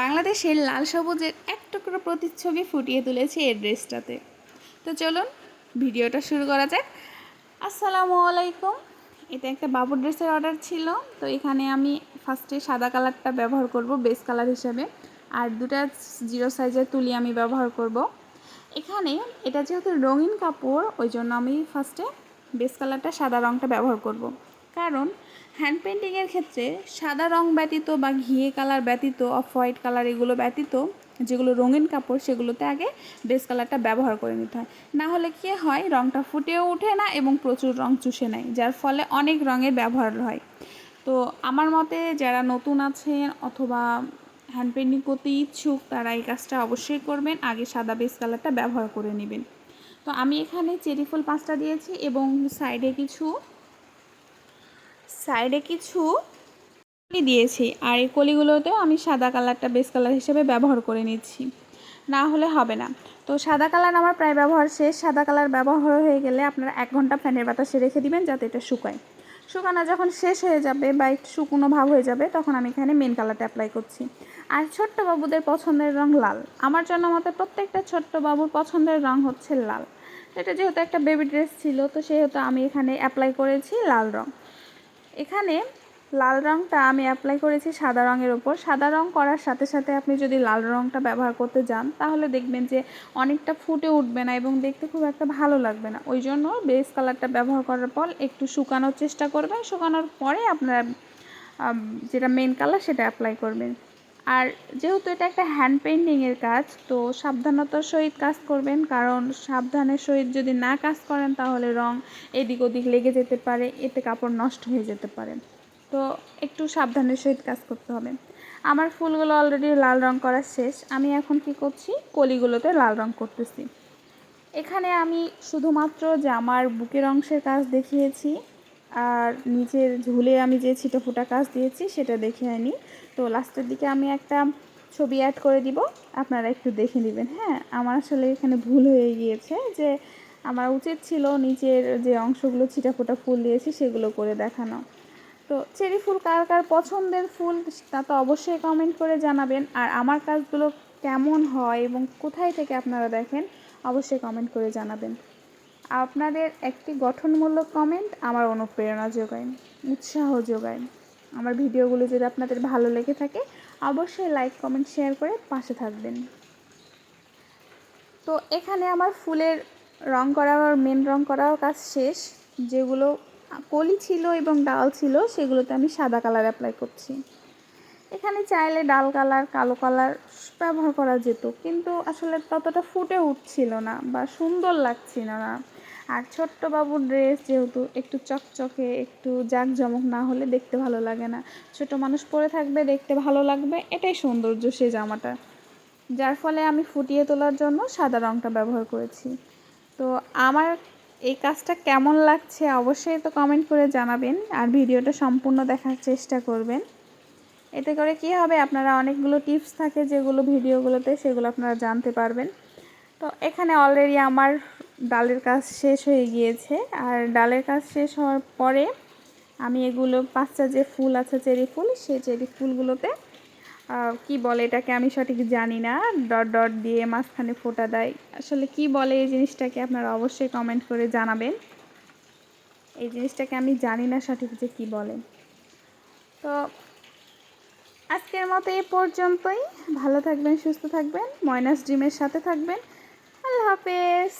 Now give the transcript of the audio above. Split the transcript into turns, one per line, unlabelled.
বাংলাদেশের লাল সবুজের এক টুকরো প্রতিচ্ছবি ফুটিয়ে তুলেছে এই ড্রেসটাতে। তো চলুন, ভিডিওটা শুরু করা যাক। আসসালামু আলাইকুম। এটা একটা বাবুর ড্রেসের অর্ডার ছিল, তো এখানে আমি ফার্স্টে সাদা কালারটা ব্যবহার করব, বেস কালার হিসেবে। আর দুটা জিরো সাইজের তুলি আমি ব্যবহার করব। এখানে এটা যেহেতু রঙিন কাপড়, ওই জন্য আমি ফার্স্টে বেস কালারটা সাদা রঙটা ব্যবহার করব। কারণ হ্যান্ড পেন্টিংয়ের ক্ষেত্রে সাদা রং ব্যতীত বা ঘিয়ে কালার ব্যতীত অফ হোয়াইট কালার এগুলো ব্যতীত, যেগুলো রঙিন কাপড়, সেগুলোতে আগে বেস কালারটা ব্যবহার করে নিতে হয়। না হলে কী হয় রঙটা ফুটেও ওঠে না এবং প্রচুর রং চুষে নেয়, যার ফলে অনেক রঙের ব্যবহার হয়। তো আমার মতে যারা নতুন আছেন অথবা হ্যান্ড পেন্টিং করতে ইচ্ছুক, তারা এই কাজটা অবশ্যই করবেন, আগে সাদা বেস কালারটা ব্যবহার করে নেবেন। তো আমি এখানে চেরি ফুল পাঁচটা দিয়েছি এবং সাইডে কিছু সাইডে কিছু কলি দিয়েছি আর এই কলিগুলোতেও আমি সাদা কালারটা বেস কালার হিসেবে ব্যবহার করে নিচ্ছি। না হলে হবে না। তো সাদা কালার আমার প্রায় ব্যবহার শেষ। সাদা কালার ব্যবহার হয়ে গেলে আপনারা এক ঘণ্টা ফ্যানের বাতাসে রেখে দিবেন যাতে এটা শুকায়। শুকানো যখন শেষ হয়ে যাবে বা একটু শুকনো ভাব হয়ে যাবে, তখন আমি এখানে মেন কালারটা অ্যাপ্লাই করছি। আর ছোট্ট বাবুদের পছন্দের রং লাল। আমার জন্য মতে প্রত্যেকটা ছোট্ট বাবুর পছন্দের রং হচ্ছে লাল। এটা যেহেতু একটা বেবি ড্রেস ছিল, তো সেহেতু আমি এখানে অ্যাপ্লাই করেছি লাল রং। এখানে লাল রঙটা আমি অ্যাপ্লাই করেছি সাদা রঙের ওপর। সাদা রঙ করার সাথে সাথে আপনি যদি লাল রঙটা ব্যবহার করতে যান, তাহলে দেখবেন যে অনেকটা ফুটে উঠবে না এবং দেখতে খুব একটা ভালো লাগবে না। ওই জন্য বেস কালারটা ব্যবহার করার পর একটু শুকানোর চেষ্টা করবেন। শুকানোর পরে আপনারা যেটা মেন কালার সেটা অ্যাপ্লাই করবেন। আর যেহেতু এটা একটা হ্যান্ড পেন্টিংয়ের কাজ, তো সাবধানতার সহিত কাজ করবেন, কারণ সাবধানের সহিত যদি না কাজ করেন তাহলে রং এদিক ওদিক লেগে যেতে পারে, এতে কাপড় নষ্ট হয়ে যেতে পারে। তো একটু সাবধানের সহিত কাজ করতে হবে। আমার ফুলগুলো অলরেডি লাল রং করা শেষ, আমি এখন কি করছি? কলিগুলোতে লাল রং করতেছি। এখানে আমি শুধুমাত্র জামার বুকের অংশের কাজ দেখিয়েছি আর নিচের ঝুলে আমি যে ছিটো ফোটা কাজ দিয়েছি, সেটা দেখে আনি। তো লাস্টের দিকে আমি একটা ছবি অ্যাড করে দিব, আপনারা একটু দেখে নেবেন। হ্যাঁ আমার আসলে এখানে ভুল হয়ে গিয়েছে যে আমার উচিত ছিল নিচের যে অংশগুলো ছিটাফোটা ফুল দিয়েছি, সেগুলো করে দেখানো। তো চেরি ফুল কার কার পছন্দের ফুল, তা তো অবশ্যই কমেন্ট করে জানাবেন। আর আমার কাজগুলো কেমন হয় এবং কোথায় থেকে আপনারা দেখেন, অবশ্যই কমেন্ট করে জানাবেন। আপনাদের একটি গঠনমূলক কমেন্ট আমার অনুপ্রেরণা যোগায়, উৎসাহ যোগায়। আমার ভিডিওগুলো যদি আপনাদের ভালো লেগে থাকে, অবশ্যই লাইক কমেন্ট শেয়ার করে পাশে থাকবেন। তো এখানে আমার ফুলের রং করা আর মেন রং করাও কাজ শেষ। যেগুলো কলি ছিল এবং ডাল ছিল, সেগুলোতে আমি সাদা কালার অ্যাপ্লাই করছি। এখানে চাইলে ডাল কালার কালো কালার ব্যবহার করা যেত, কিন্তু আসলে ততটা ফুটে উঠছিল না বা সুন্দর লাগছিল না। আর ছোট্ট বাবুর ড্রেস যেহেতু একটু চকচকে, একটু জাঁকজমক না হলে দেখতে ভালো লাগে না। ছোট মানুষ পরে থাকবে, দেখতে ভালো লাগবে, এটাই সৌন্দর্য সেই জামাটা। যার ফলে আমি ফুটিয়ে তোলার জন্য সাদা রঙটা ব্যবহার করেছি। তো আমার এই কাজটা কেমন লাগছে অবশ্যই তো কমেন্ট করে জানাবেন আর ভিডিওটা সম্পূর্ণ দেখার চেষ্টা করবেন। এতে করে কি হবে, আপনারা অনেকগুলো টিপস থাকে যেগুলো ভিডিওগুলোতে সেগুলো আপনারা জানতে পারবেন। তো এখানে অলরেডি আমার ডালের কাজ শেষ হয়ে গিয়েছে। আর ডালের কাজ শেষ হওয়ার পরে আমি এগুলো পাঁচটা যে ফুল আছে চেরি ফুল, সেই চেরি ফুলগুলোতে কি বলে এটাকে আমি সঠিক জানি না, ডট ডট দিয়ে মাঝখানে ফোটা দেয়। আসলে কি বলে এই জিনিসটাকে আপনারা অবশ্যই কমেন্ট করে জানাবেন। এই জিনিসটাকে আমি জানি না সঠিক যে কী বলে। তো আজকের মতো এ পর্যন্তই। ভালো থাকবেন, সুস্থ থাকবেন, ময়নাস ডিমের সাথে থাকবেন। আল্লাহ হাফেজ।